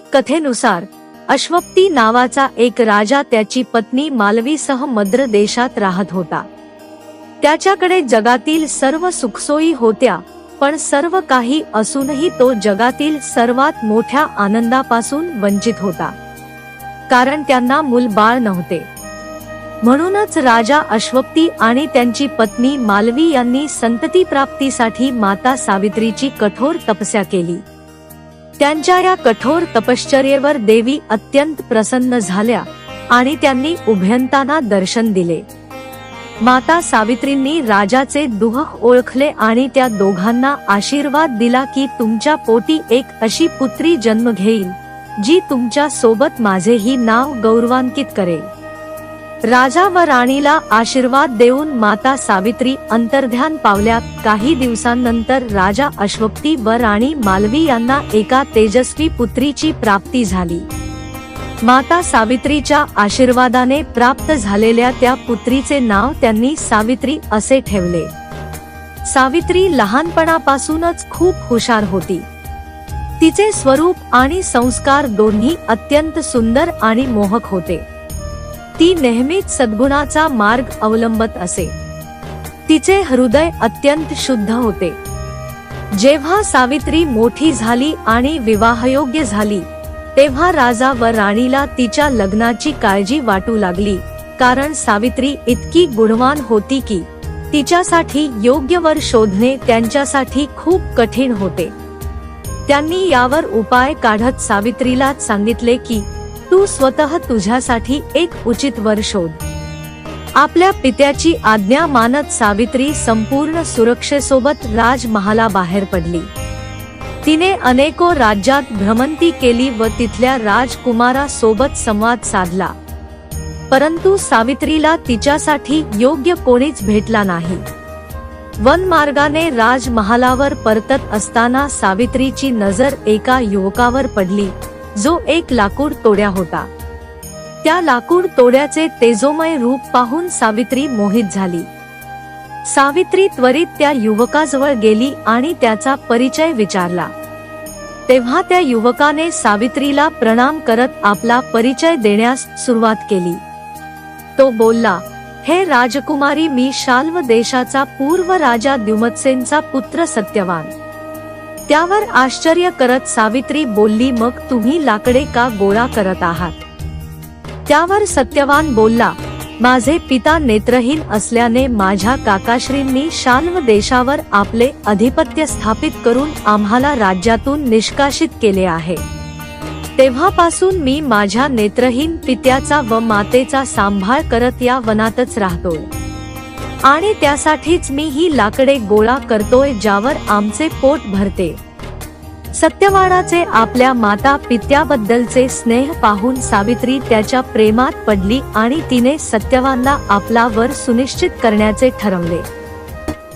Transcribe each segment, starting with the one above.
पौराणिक कथेनुसार अश्वप्ती नावाचा एक राजा त्याची पत्नी मालवीसह मद्र देशात राहत होता. त्याच्याकडे जगातील सर्व सुखसोयी होत्या पण सर्व काही असूनही तो जगातील सर्वात मोठ्या आनंदापासून वंचित होता. कारण त्यांना मूलबाळ नव्हते. म्हणूनच राजा अश्वप्ती आणि त्यांची पत्नी मालवी यांनी संतती प्राप्तीसाठी माता सावित्रीची कठोर तपस्या केली. त्यांच्या या कठोर तपश्चर्येवर देवी अत्यंत प्रसन्न झाल्या आणि त्यांनी उभयंतांना दर्शन दिले. माता सावित्रींनी राजाचे दुह ओळखले आणि त्या दोघांना आशीर्वाद दिला की तुमच्या पोटी एक अशी पुत्री जन्म घेईल जी तुमच्यासोबत माझेही नाव गौरवान्वित करेल. राजा व राणीला आशीर्वाद देऊन माता सावित्री अंतर्ध्यान पावल्या. काही दिवसांनंतर राजा अश्वक्ती व राणी मालवी यांना एका तेजस्वी पुत्रीची प्राप्ती झाली. माता सावित्रीच्या आशीर्वादाने प्राप्त झालेल्या त्या पुत्रीचे नाव त्यांनी सावित्री असे ठेवले. सावित्री लहानपणापासूनच खूप हुशार होती. तिचे स्वरूप आणि संस्कार दोन्ही अत्यंत सुंदर आणि मोहक होते. ती नेहमीच सद्गुणाचा मार्ग अवलंबत असे. तिचे हृदय अत्यंत शुद्ध होते. जेव्हा सावित्री मोठी झाली आणि विवाहयोग्य झाली तेव्हा राजा व राणीला तिच्या लग्नाची काळजी वाटू लागली कारण सावित्री इतकी गुणवान होती की तिच्यासाठी योग्य वर शोधणे त्यांच्यासाठी खूप कठीण होते. त्यांनी यावर उपाय काढत सावित्रीला सांगितले की तू स्वतः तुझ्यासाठी एक उचित वर शोध. आपल्या पित्याची आज्ञा मानत सावित्री संपूर्ण सुरक्षेसोबत राजमहाला बाहेर पडली. तिने अनेको राज्यात भ्रमंती केली व तिथल्या राजकुमारासोबत संवाद साधला. परंतु सावित्रीला तिच्यासाठी योग्य कोणीच भेटला नाही. वनमार्गाने राजमहालावर परतत असताना सावित्रीची नजर एका युवकावर पडली. जो एक लाकूड तोड्या होता. त्या लाकूड तोड्याचे तेजोमय रूप पाहून सावित्री मोहित झाली. सावित्री त्वरित त्या युवकाजवळ गेली आणि त्याचा परिचय विचारला. तेव्हा त्या युवकाने सावित्रीला प्रणाम करत आपला परिचय देण्यास सुरुवात केली. तो बोलला हे राजकुमारी मी शाल्व देशाचा पूर्व राजा द्युमत्सेनचा पुत्र सत्यवान. त्यावर आश्चर्य करत सावित्री बोलली मग तुम्ही लाकडे का गोळा करत आहात? त्यावर सत्यवान बोलला माझे पिता नेत्रहीन असल्याने माझ्या काकाश्रींनी शाल्व देशावर आपले अधिपत्य स्थापित करून आम्हाला राज्यातून निष्कासित केले आहे. तेव्हापासून मी माझ्या नेत्रहीन पित्याचा व मातेचा सांभाळ करत या वनातच राहतोय. आणि त्यासाठीच मी ही लाकडे गोळा करतोय ज्यावर आमचे पोट भरते. सत्यवानाचे आपल्या माता पित्याबद्दलचे स्नेह पाहून सावित्री त्याच्या प्रेमात पडली आणि तिने सत्यवानला आपला वर सुनिश्चित करण्याचे ठरवले.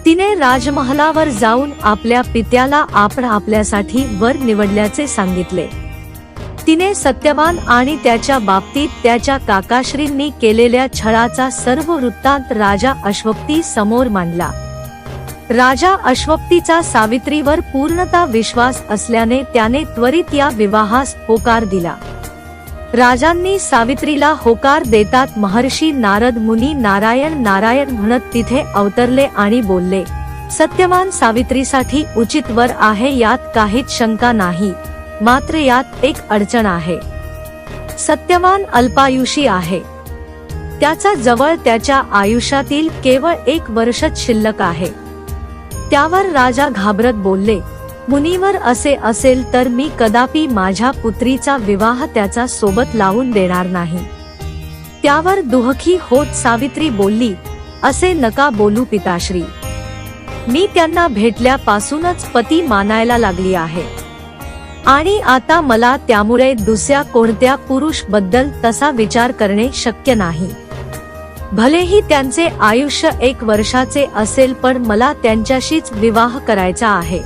तिने राजमहालावर जाऊन आपल्या पित्याला आपण आपल्यासाठी वर निवडल्याचे सांगितले. तिने सत्यवान आणि त्याच्या बाबतीत त्याच्या काकाश्रींनी केलेल्या छळाचा सर्व वृत्तांत राजा अश्वप्ती समोर मांडला. राजा अश्वप्तीचा सावित्रीवर पूर्णता विश्वास असल्याने त्याने त्वरित या विवाहास होकार दिला. राजांनी सावित्रीला होकार देतात महर्षी नारद मुनी नारायण नारायण म्हणत तिथे अवतरले आणि बोलले सत्यवान सावित्रीसाठी उचित वर आहे यात काहीच शंका नाही. मात्र यात एक अडचण आहे. सत्यवान अल्पायुषी आहे. त्याचा जवळ त्याच्या आयुष्यातील केवळ एक वर्षच शिल्लक आहे. त्यावर राजा घाबरत बोलले मुनीवर असे असेल तर मी कदापि माझ्या पुत्रीचा विवाह त्याचा सोबत लावून देणार नाही. त्यावर दुहखी होत सावित्री बोलली असे नका बोलू पिताश्री. मी त्यांना भेटल्यापासूनच पती मानायला लागली आहे. आणि आता मला त्यामुळे दुसऱ्या कोणत्या पुरुषबद्दल तसा विचार करणे शक्य नाही. भलेही त्यांचे आयुष्य एक वर्षाचे असेल पण मला त्यांच्याशीच विवाह करायचा आहे.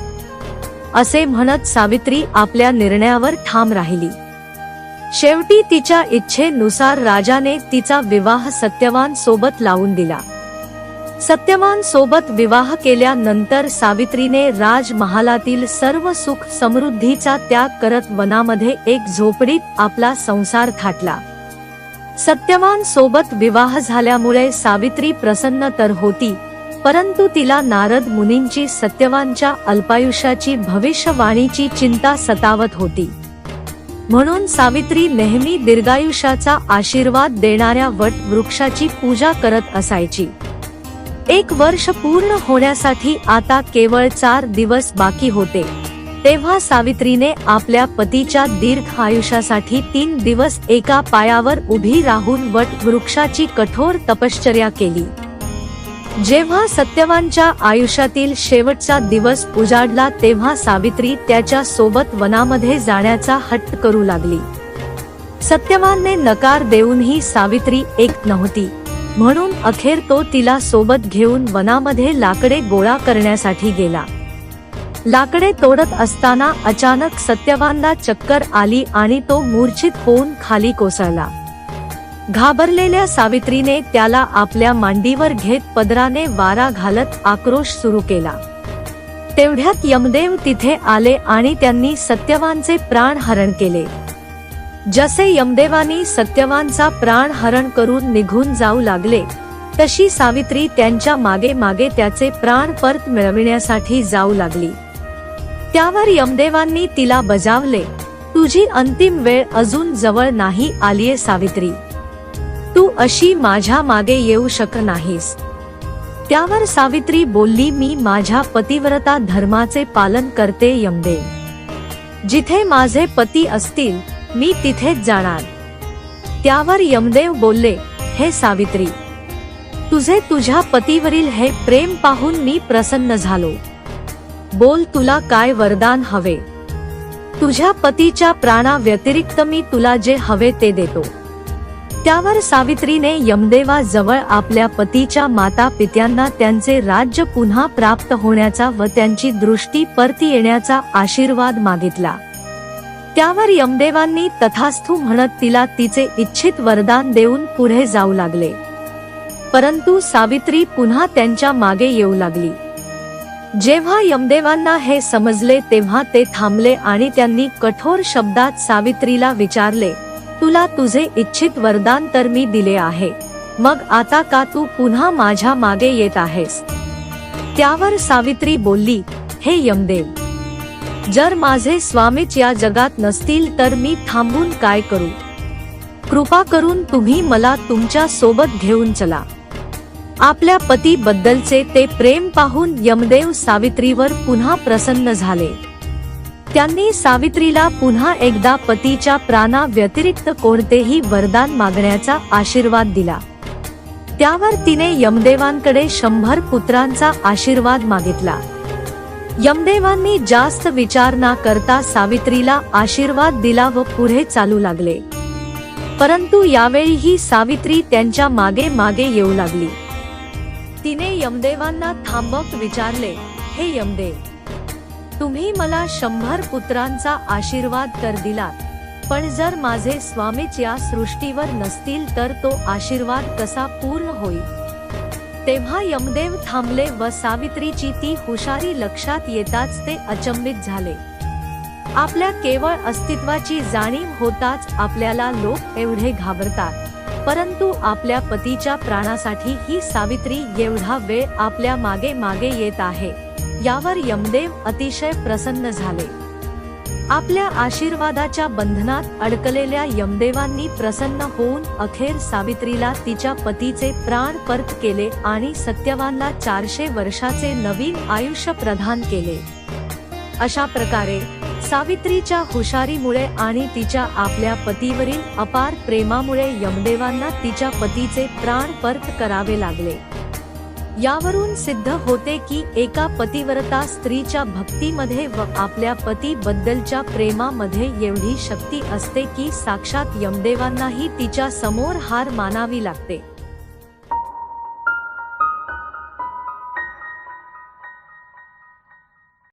असे म्हणत सावित्री आपल्या निर्णयावर ठाम राहिली. शेवटी तिच्या इच्छेनुसार राजाने तिचा विवाह सत्यवान सोबत लावून दिला. सत्यवान सोबत विवाह केल्यानंतर सावित्रीने राजमहालातील सर्व सुख समृद्धीचा त्याग करत वनामध्ये एक झोपडीत आपला संसार थाटला. सत्यवान सोबत विवाह झाल्यामुळे सावित्री प्रसन्न तर होती परंतु तिला नारद मुनींची सत्यवानच्या अल्पायुष्याची भविष्यवाणीची चिंता सतावत होती. म्हणून सावित्री नेहमी दीर्घायुष्याचा आशीर्वाद देणाऱ्या वट वृक्षाची पूजा करत असायची. एक वर्ष पूर्ण होण्यासाठी आता केवळ चार दिवस बाकी होते. तेव्हा सावित्रीने आपल्या पतीच्या दीर्घ आयुष्यासाठी तीन दिवस एका पायावर उभी राहून वट वृक्षाची कठोर तपश्चर्या केली. जेव्हा सत्यवानच्या आयुष्यातील शेवटचा दिवस उजाडला तेव्हा सावित्री त्याच्या सोबत वनामध्ये जाण्याचा हट्ट करू लागली. सत्यवानने नकार देऊनही सावित्री एक नव्हती. म्हणून अखेर तो तिला सोबत घेऊन वनामध्ये लाकडे गोळा करण्यासाठी गेला. लाकडे तोडत असताना अचानक सत्यवानला चक्कर आली आणि तो मूर्छित होऊन खाली कोसळला. घाबरलेल्या सावित्रीने त्याला आपल्या मांडीवर घेत पदराने वारा घालत आक्रोश सुरू केला. तेवढ्यात यमदेव तिथे आले आणि त्यांनी सत्यवानचे प्राण हरण केले. जसे यमदेवानी सत्यवानचा प्राण हरण करून निघून जाऊ लागले तशी सावित्री त्यांच्या मागे मागे त्याचे प्राण परत मिळविण्यासाठी जाऊ लागली. त्यावर यमदेवांनी तिला बजावले तुझी अंतिम वेळ अजून जवळ नाही आलीये सावित्री. तू अशी माझ्या मागे येऊ शक नाहीस. त्यावर सावित्री बोलली मी माझ्या पतिव्रता धर्माचे पालन करते यमदेव. जिथे माझे पती असतील मी तिथेच जाणार. त्यावर यमदेव बोलले हे सावित्री तुझे तुझ्या पतीवरील हे प्रेम पाहून मी प्रसन्न झालो. बोल तुला काय वरदान हवे. तुझ्या पतीच्या प्राणा व्यतिरिक्त मी तुला जे हवे ते देतो. त्यावर सावित्रीने यमदेवा जवळ आपल्या पतीच्या माता पित्यांना त्यांचे राज्य पुन्हा प्राप्त होण्याचा व त्यांची दृष्टी परती येण्याचा आशीर्वाद मागितला. त्यावर यमदेवांनी तथास्थू म्हणत तिला तिचे इच्छित वरदान देऊन पुढे जाऊ लागले. परंतु सावित्री पुन्हा त्यांच्या मागे येऊ लागली. जेव्हा यमदेवांना हे समजले तेव्हा ते थांबले आणि त्यांनी कठोर शब्दात सावित्रीला विचारले तुला तुझे इच्छित वरदान तर मी दिले आहे. मग आता का तू पुन्हा माझ्या मागे येत आहेस? त्यावर सावित्री बोलली हे यमदेव जर माझे स्वामीच या जगात नसतील तर मी थांबून काय करू? कृपा करून तुम्ही मला तुमच्यासोबत घेऊन चला. आपल्या पती बद्दलचे ते प्रेम पाहून यमदेव सावित्रीवर पुन्हा प्रसन्न झाले. त्यांनी सावित्रीला पुन्हा एकदा पतीच्या प्राणा व्यतिरिक्त कोणतेही वरदान मागण्याचा आशीर्वाद दिला. त्यावर तिने यमदेवांकडे शंभर पुत्रांचा आशीर्वाद मागितला. यमदेवांनी जास्त विचार ना करता सावित्रीला आशीर्वाद दिला व पुढे चालू लागले. परंतु यावेळीही सावित्री त्यांच्या मागे मागे येऊ लागली. तिने यमदेवांना थांबवत विचारले हे यमदेव तुम्ही मला शंभर पुत्रांचा आशीर्वाद तर दिलात पण जर माझे स्वामीच या सृष्टीवर नसतील तर तो आशीर्वाद कसा पूर्ण होईल? तेव्हा यमदेव थांबले व सावित्रीची ती हुशारी लक्षात येताच ते अचंबित झाले. आपल्या केवळ अस्तित्वाची जाणीव होताच आपल्याला लोक एवढे घाबरतात. परंतु आपल्या पतीच्या प्राणासाठी ही सावित्री एवढा वेळ आपल्या मागे मागे येत आहे. यावर यमदेव अतिशय प्रसन्न झाले. आपल्या आशीर्वादाच्या बंधनात अडकलेल्या यमदेवांनी प्रसन्न होऊन अखेर सावित्रीला तिच्या पतीचे प्राण परत केले आणि सत्यवानला चारशे वर्षाचे नवीन आयुष्य प्रदान केले. अशा प्रकारे सावित्रीच्या हुशारीमुळे आणि तिच्या आपल्या पतीवरील अपार प्रेमामुळे यमदेवांना तिच्या पतीचे प्राण परत करावे लागले. यावरून सिद्ध होते की एका पतिव्रता स्त्रीच्या भक्तीमध्ये व आपल्या पती बद्दलच्या प्रेमामध्ये एवढी शक्ती असते की साक्षात यमदेवांनाही तिच्या समोर हार मानावी लागते.